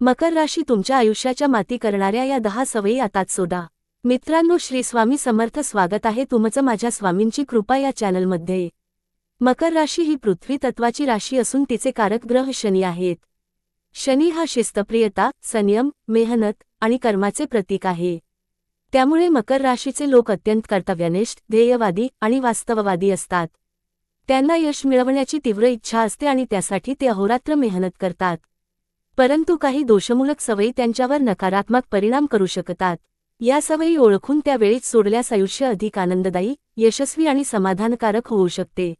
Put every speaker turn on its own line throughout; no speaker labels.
मकर राशी तुमच्या आयुष्याच्या माती करणाऱ्या या दहा सवयी आताच सोडा. मित्रांनो श्री स्वामी समर्थ स्वागत आहे तुमचं माझ्या स्वामींची कृपा या चॅनलमध्ये. मकर राशी ही पृथ्वी तत्वाची राशी असून तिचे कारक ग्रह शनी आहेत. शनी हा शिस्तप्रियता संयम मेहनत आणि कर्माचे प्रतीक आहे. त्यामुळे मकर राशीचे लोक अत्यंत कर्तव्यनिष्ठ ध्येयवादी आणि वास्तववादी असतात. त्यांना यश मिळवण्याची तीव्र इच्छा असते आणि त्यासाठी ते अहोरात्र मेहनत करतात. परंतु काही दोषमूलक सवयी त्यांच्यावर नकारात्मक परिणाम करू शकतात. या सवयी ओळखून त्या वेळीच सोडल्यास आयुष्य अधिक आनंददायी यशस्वी आणि समाधानकारक होऊ शकते.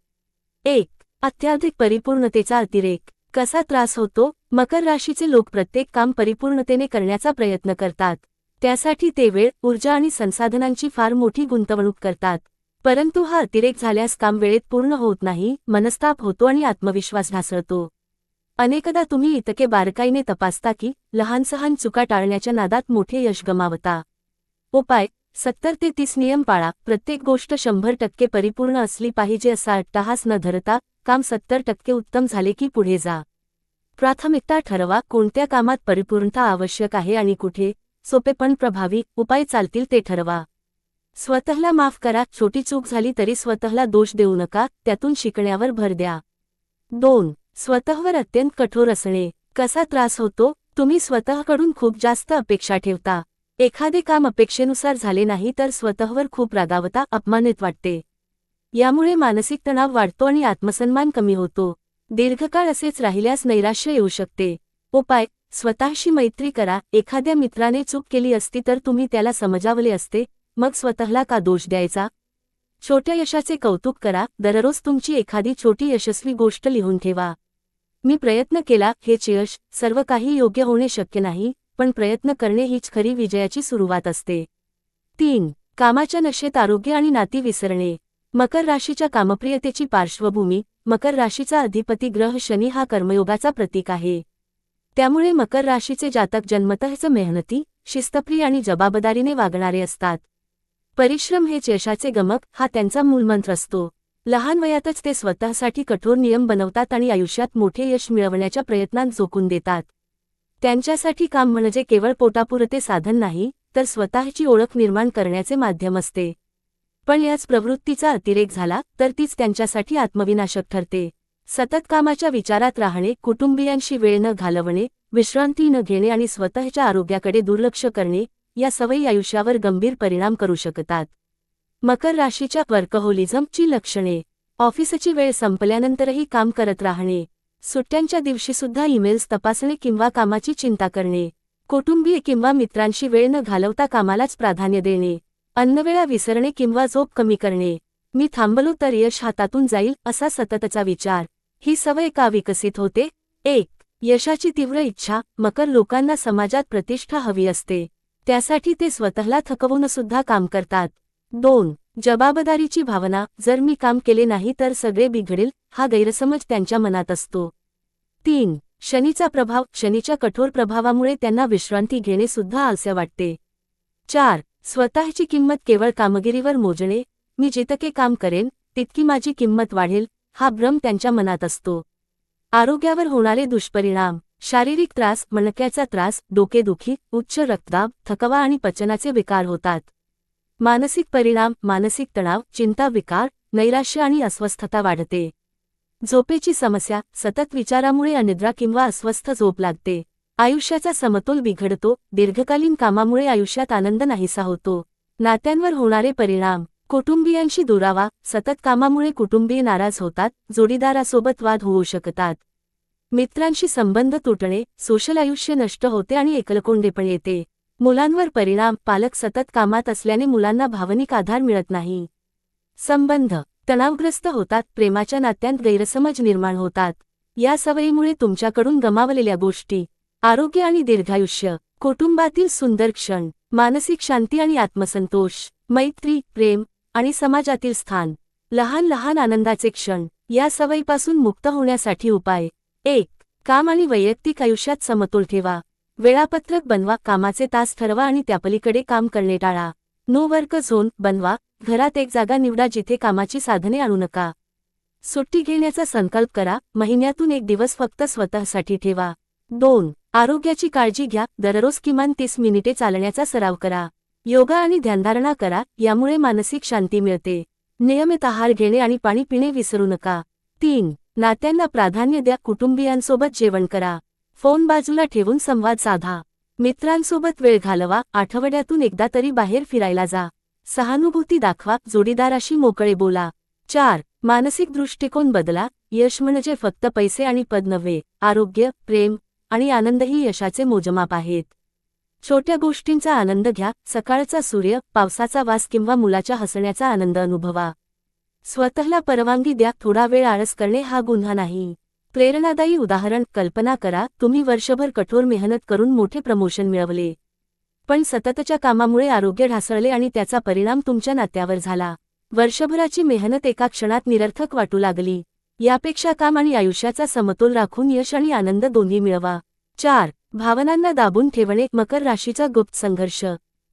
एक अत्याधिक परिपूर्णतेचा अतिरेक. कसा त्रास होतो? मकर राशीचे लोक प्रत्येक काम परिपूर्णतेने करण्याचा प्रयत्न करतात. त्यासाठी ते वेळ ऊर्जा आणि संसाधनांची फार मोठी गुंतवणूक करतात. परंतु हा अतिरेक झाल्यास काम वेळेत पूर्ण होत नाही मनस्ताप होतो आणि आत्मविश्वास ढासळतो. अनेकदा तुम्ही इतके बारकाईने तपासता की लहानसहान चुका टाळण्याच्या नादात मोठे यश गमावता. उपाय सत्तर ते तीस नियम पाळा. प्रत्येक गोष्ट शंभर टक्के परिपूर्ण असली पाहिजे असा अट्टहास न धरता काम सत्तर टक्के उत्तम झाले की पुढे जा. प्राथमिकता ठरवा कोणत्या कामात परिपूर्णता आवश्यक आहे आणि कुठे सोपे पण प्रभावी उपाय चालतील ते ठरवा. स्वतःला माफ करा छोटी चूक झाली तरी स्वतःला दोष देऊ नका त्यातून शिकण्यावर भर द्या. दोन स्वतःवर अत्यंत कठोर असणे. कसा त्रास होतो? तुम्ही स्वतःकडून खूप जास्त अपेक्षा ठेवता. एखादे काम अपेक्षेनुसार झाले नाही तर स्वतःवर खूप रागावता अपमानित वाटते. यामुळे मानसिक तणाव वाढतो आणि आत्मसन्मान कमी होतो. दीर्घकाळ असेच राहिल्यास नैराश्य येऊ शकते. उपाय. स्वतःशी मैत्री करा. एखाद्या मित्राने चूक केली असती तर तुम्ही त्याला समजावले असते. मग स्वतःला का दोष द्यायचा? छोट्या यशाचे कौतुक करा. दररोज तुमची एखादी छोटी यशस्वी गोष्ट लिहून ठेवा. मी प्रयत्न केला हेच यश सर्व काही योग्य होणे शक्य नाही पण प्रयत्न करणे हीच खरी विजयाची सुरुवात असते. तीन. कामाच्या नशेत आरोग्य आणि नाती विसरणे. मकर राशीच्या कामप्रियतेची पार्श्वभूमी मकर राशीचा अधिपती ग्रह शनी हा कर्मयोगाचा प्रतीक आहे. त्यामुळे मकर राशीचे जातक जन्मतःच मेहनती शिस्तप्रिय आणि जबाबदारीने वागणारे असतात. परिश्रम हेच यशाचे गमक हा त्यांचा मूलमंत्र असतो. लहान वयातच ते स्वतःसाठी कठोर नियम बनवतात आणि आयुष्यात मोठे यश मिळवण्याच्या प्रयत्नात झोकून देतात. त्यांच्यासाठी काम म्हणजे केवळ पोटापुरते साधन नाही तर स्वतःची ओळख निर्माण करण्याचे माध्यम असते. पण याच प्रवृत्तीचा अतिरेक झाला तर तीच त्यांच्यासाठी आत्मविनाशक ठरते. सतत कामाच्या विचारात राहणे कुटुंबियांशी वेळ न घालवणे विश्रांती न घेणे आणि स्वतःच्या आरोग्याकडे दुर्लक्ष करणे या सवयी आयुष्यावर गंभीर परिणाम करू शकतात. मकर राशीच्या वर्कहोलिझमची लक्षणे. ऑफिसची वेळ संपल्यानंतरही काम करत राहणे. सुट्ट्यांच्या दिवशीसुद्धा ईमेल्स तपासणे किंवा कामाची चिंता करणे. कुटुंबीय किंवा मित्रांशी वेळ न घालवता कामालाच प्राधान्य देणे. अन्नवेळा विसरणे किंवा झोप कमी करणे. मी थांबलो तर यश हातातून जाईल असा सततचा विचार. ही सवय का विकसित होते? एक यशाची तीव्र इच्छा. मकर लोकांना समाजात प्रतिष्ठा हवी असते. त्यासाठी ते स्वतःला थकवूनसुद्धा काम करतात. दोन जबाबदारीची भावना. जर मी काम केले नाही तर सगळे बिघडेल हा गैरसमज त्यांच्या मनात असतो. तीन शनीचा प्रभाव. शनीच्या कठोर प्रभावामुळे त्यांना विश्रांती घेणे सुद्धा आलस्य वाटते. चार स्वतःची किंमत केवळ कामगिरीवर मोजणे. मी जितके काम करेन तितकी माझी किंमत वाढेल हा भ्रम त्यांच्या मनात असतो. आरोग्यावर होणारे दुष्परिणाम. शारीरिक त्रास मणक्याचा त्रास डोकेदुखी उच्च रक्तदाब थकवा आणि पचनाचे विकार होतात. मानसिक परिणाम मानसिक तणाव चिंता विकार नैराश्य आणि अस्वस्थता वाढते. झोपेची समस्या सतत विचारामुळे अनिद्रा किंवा अस्वस्थ झोप लागते. आयुष्याचा समतोल बिघडतो दीर्घकालीन कामामुळे आयुष्यात आनंद नाहीसा होतो. नात्यांवर होणारे परिणाम कुटुंबियांशी दुरावा सतत कामामुळे कुटुंबीय नाराज होतात जोडीदारासोबत वाद होऊ शकतात. मित्रांशी संबंध तुटणे सोशल आयुष्य नष्ट होते आणि एकलकोंडेपण येते. मुलांवर परिणाम पालक सतत कामात असल्याने मुलांना भावनिक आधार मिळत नाही. संबंध तणावग्रस्त होतात प्रेमाच्या नात्यांत गैरसमज निर्माण होतात. या सवयीमुळे तुमच्याकडून गमावलेल्या गोष्टी आरोग्य आणि दीर्घायुष्य कुटुंबातील सुंदर क्षण मानसिक शांती आणि आत्मसंतोष मैत्री प्रेम आणि समाजातील स्थान लहान लहान आनंदाचे क्षण या सवयीपासून मुक्त होण्यासाठी उपाय. एक काम आणि वैयक्तिक आयुष्यात समतोल ठेवा. वेळापत्रक बनवा कामाचे तास ठरवा आणि त्यापलीकडे काम करणे टाळा. नो वर्क झोन बनवा. घरात एक जागा निवडा जिथे कामाची साधने आणू नका. सुट्टी घेण्याचा संकल्प करा. महिन्यातून एक दिवस फक्त स्वतःसाठी ठेवा. दोन आरोग्याची काळजी घ्या. दररोज किमान तीस मिनिटे चालण्याचा सराव करा. योगा आणि ध्यानधारणा करा. यामुळे मानसिक शांती मिळते. नियमित आहार घेणे आणि पाणी पिणे विसरू नका. तीन नात्यांना प्राधान्य द्या. कुटुंबियांसोबत जेवण करा. फोन बाजूला ठेवून संवाद साधा. मित्रांसोबत वेळ घालवा आठवड्यातून एकदा तरी बाहेर फिरायला जा. सहानुभूती दाखवा जोडीदाराशी मोकळे बोला. चार मानसिक दृष्टिकोन बदला. यश म्हणजे फक्त पैसे आणि पद नव्हे आरोग्य प्रेम आणि आनंदही यशाचे मोजमाप आहेत. छोट्या गोष्टींचा आनंद घ्या सकाळचा सूर्य पावसाचा वास किंवा मुलाच्या हसण्याचा आनंद अनुभवा. स्वतःला परवानगी द्या थोडा वेळ आळस करणे हा गुन्हा नाही. प्रेरणादायी उदाहरण कल्पना करा तुम्ही वर्षभर कठोर मेहनत करून मोठे प्रमोशन मिळवले. पण सततच्या कामामुळे आरोग्य ढासळले आणि त्याचा परिणाम तुमच्या नात्यावर झाला. वर्षभराची मेहनत एका क्षणात निरर्थक वाटू लागली. यापेक्षा काम आणि आयुष्याचा समतोल राखून यश आणि आनंद दोन्ही मिळवा. चार भावनांना दाबून ठेवणे मकर राशीचा गुप्त संघर्ष.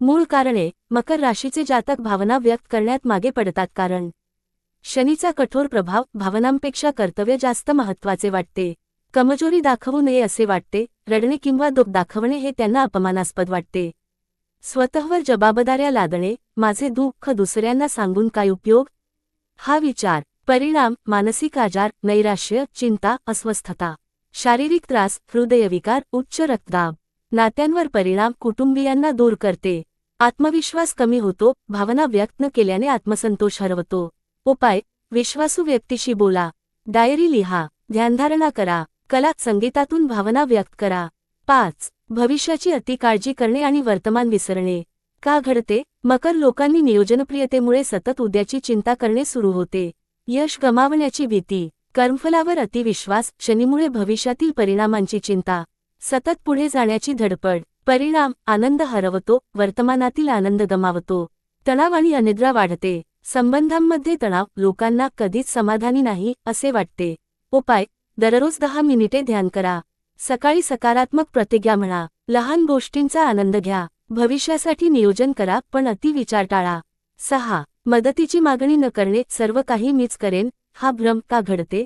मूळ कारणे मकर राशीचे जातक भावना व्यक्त करण्यात मागे पडतात कारण शनीचा कठोर प्रभाव भावनांपेक्षा कर्तव्य जास्त महत्त्वाचे वाटते. कमजोरी दाखवू नये असे वाटते रडणे किंवा दुःख दाखवणे हे त्यांना अपमानास्पद वाटते. स्वतःवर जबाबदाऱ्या लादणे माझे दुःख दुसऱ्यांना सांगून काय उपयोग? हा विचार परिणाम मानसिक आजार नैराश्य चिंता अस्वस्थता शारीरिक त्रास हृदयविकार उच्च रक्तदाब नात्यांवर परिणाम कुटुंबियांना दूर करते. आत्मविश्वास कमी होतो भावना व्यक्त न केल्याने आत्मसंतोष हरवतो. उपाय विश्वासू व्यक्तीशी बोला. डायरी लिहा ध्यानधारणा करा कला संगीतातून भावना व्यक्त करा. पाच भविष्याची अतिकाळजी करणे आणि वर्तमान विसरणे. का घडते? मकर लोकांनी नियोजनप्रियतेमुळे सतत उद्याची चिंता करणे सुरू होते. यश गमावण्याची भीती कर्मफलावर अतिविश्वास शनीमुळे भविष्यातील परिणामांची चिंता. सतत पुढे जाण्याची धडपड परिणाम आनंद हरवतो वर्तमानातील आनंद गमावतो. तणाव आणि अनिद्रा वाढते. संबंधांमध्ये तणाव लोकांना कधीच समाधानी नाही असे वाटते. उपाय दररोज दहा मिनिटे ध्यान करा. सकाळी सकारात्मक प्रतिज्ञा म्हणा. लहान गोष्टींचा आनंद घ्या. भविष्यासाठी नियोजन करा पण अतिविचार टाळा. सहा मदतीची मागणी न करणे सर्व काही मीच करेन हा भ्रम का घडते?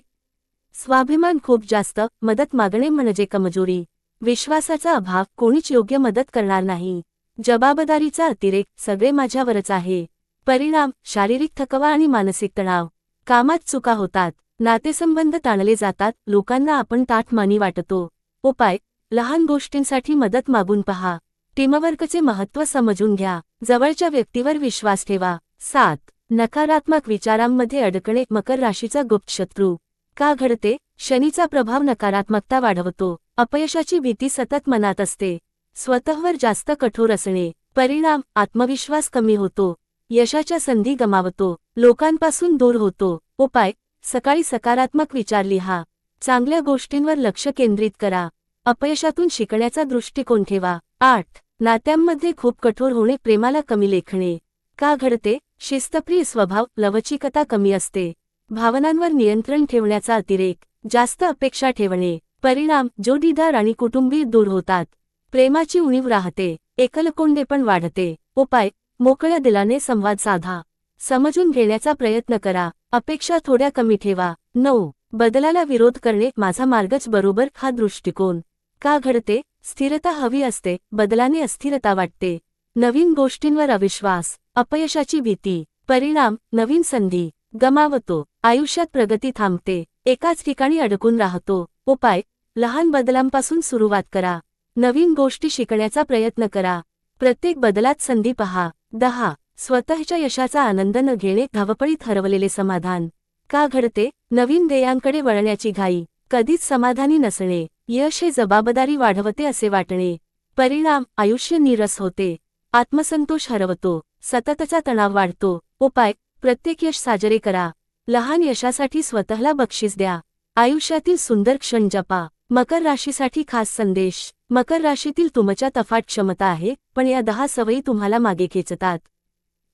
स्वाभिमान खूप जास्त मदत मागणे म्हणजे कमजोरी. विश्वासाचा अभाव कोणीच योग्य मदत करणार नाही. जबाबदारीचा अतिरेक सगळे माझ्यावरच आहे. परिणाम शारीरिक थकवा आणि मानसिक तणाव. कामात चुका होतात नातेसंबंध ताणले जातात लोकांना आपण ताठमानी वाटतो. उपाय लहान गोष्टींसाठी मदत मागून पहा. टीमवर्कचे महत्त्व समजून घ्या. जवळच्या व्यक्तीवर विश्वास ठेवा. सात नकारात्मक विचारांमध्ये अडकणे मकर राशीचा गुप्त शत्रू. का घडते? शनीचा प्रभाव नकारात्मकता वाढवतो. अपयशाची भीती सतत मनात असते. स्वतःवर जास्त कठोर असणे. परिणाम आत्मविश्वास कमी होतो. यशाच्या संधी गमावतो लोकांपासून दूर होतो. उपाय सकाळी सकारात्मक विचार लिहा. चांगल्या गोष्टींवर लक्ष केंद्रित करा. अपयशातून शिकण्याचा दृष्टिकोन ठेवा. आठ नात्यांमध्ये खूप कठोर होणे प्रेमाला कमी लेखणे. का घडते? शिस्तप्रिय स्वभाव लवचिकता कमी असते. भावनांवर नियंत्रण ठेवण्याचा अतिरेक जास्त अपेक्षा ठेवणे. परिणाम जोडीदार आणि कुटुंबीय दूर होतात. प्रेमाची उणीव राहते. एकलकोंडे पण वाढते. उपाय मोकळ्या दिलाने संवाद साधा. समजून घेण्याचा प्रयत्न करा. अपेक्षा थोड्या कमी ठेवा. नऊ. बदलाला विरोध करणे माझा मार्गच बरोबर हा दृष्टिकोन. का घडते? स्थिरता हवी असते बदलाने अस्थिरता वाटते. नवीन गोष्टींवर अविश्वास अपयशाची भीती परिणाम नवीन संधी गमावतो आयुष्यात प्रगती थांबते एकाच ठिकाणी अडकून राहतो. उपाय लहान बदलांपासून सुरुवात करा. नवीन गोष्टी शिकण्याचा प्रयत्न करा. प्रत्येक बदलात संधी पहा. दहा. स्वतःच्या यशाचा आनंद न घेणे धावपळीत हरवलेले समाधान. का घडते? नवीन ध्येयांकडे वळण्याची घाई. कधीच समाधानी नसणे. यश हे जबाबदारी वाढवते असे वाटणे. परिणाम आयुष्य नीरस होते. आत्मसंतोष हरवतो. सततचा तणाव वाढतो. उपाय. प्रत्येक यश साजरे करा. लहान यशासाठी स्वतःला बक्षीस द्या. आयुष्यातील सुंदर क्षण जपा. मकर राशीसाठी खास संदेश. मकर राशीतील तुमच्या तफाट क्षमता आहे पण या दहा सवयी तुम्हाला मागे खेचतात.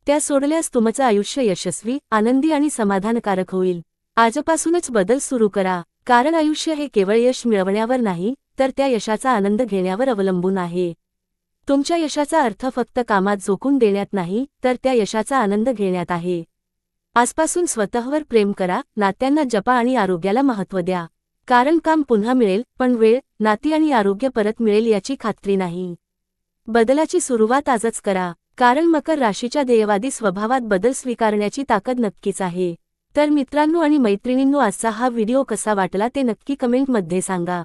त्या सोडल्यास तुमचं आयुष्य यशस्वी आनंदी आणि समाधानकारक होईल. आजपासूनच बदल सुरू करा. कारण आयुष्य हे केवळ यश मिळवण्यावर नाही तर त्या यशाचा आनंद घेण्यावर अवलंबून आहे. तुमच्या यशाचा अर्थ फक्त कामात झोकून देण्यात नाही तर त्या यशाचा आनंद घेण्यात आहे. आजपासून स्वतःवर प्रेम करा नात्यांना जपा आणि आरोग्याला महत्त्व द्या. कारण काम पुन्हा मिळेल पण वेळ नाती आणि आरोग्य परत मिळेल याची खात्री नाही. बदलाची सुरुवात आजच करा. कारण मकर राशीच्या ध्येयवादी स्वभावात बदल स्वीकारण्याची ताकद नक्कीच आहे. तर मित्रांनो आणि मैत्रिणींनो आजचा हा व्हिडिओ कसा वाटला ते नक्की कमेंटमध्ये सांगा.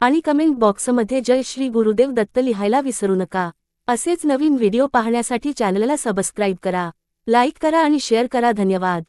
आणि कमेंट बॉक्समध्ये जय श्री गुरुदेव दत्त लिहायला विसरू नका. असेच नवीन व्हिडिओ पाहण्यासाठी चॅनलला सबस्क्राईब करा. लाईक करा आणि शेअर करा. धन्यवाद.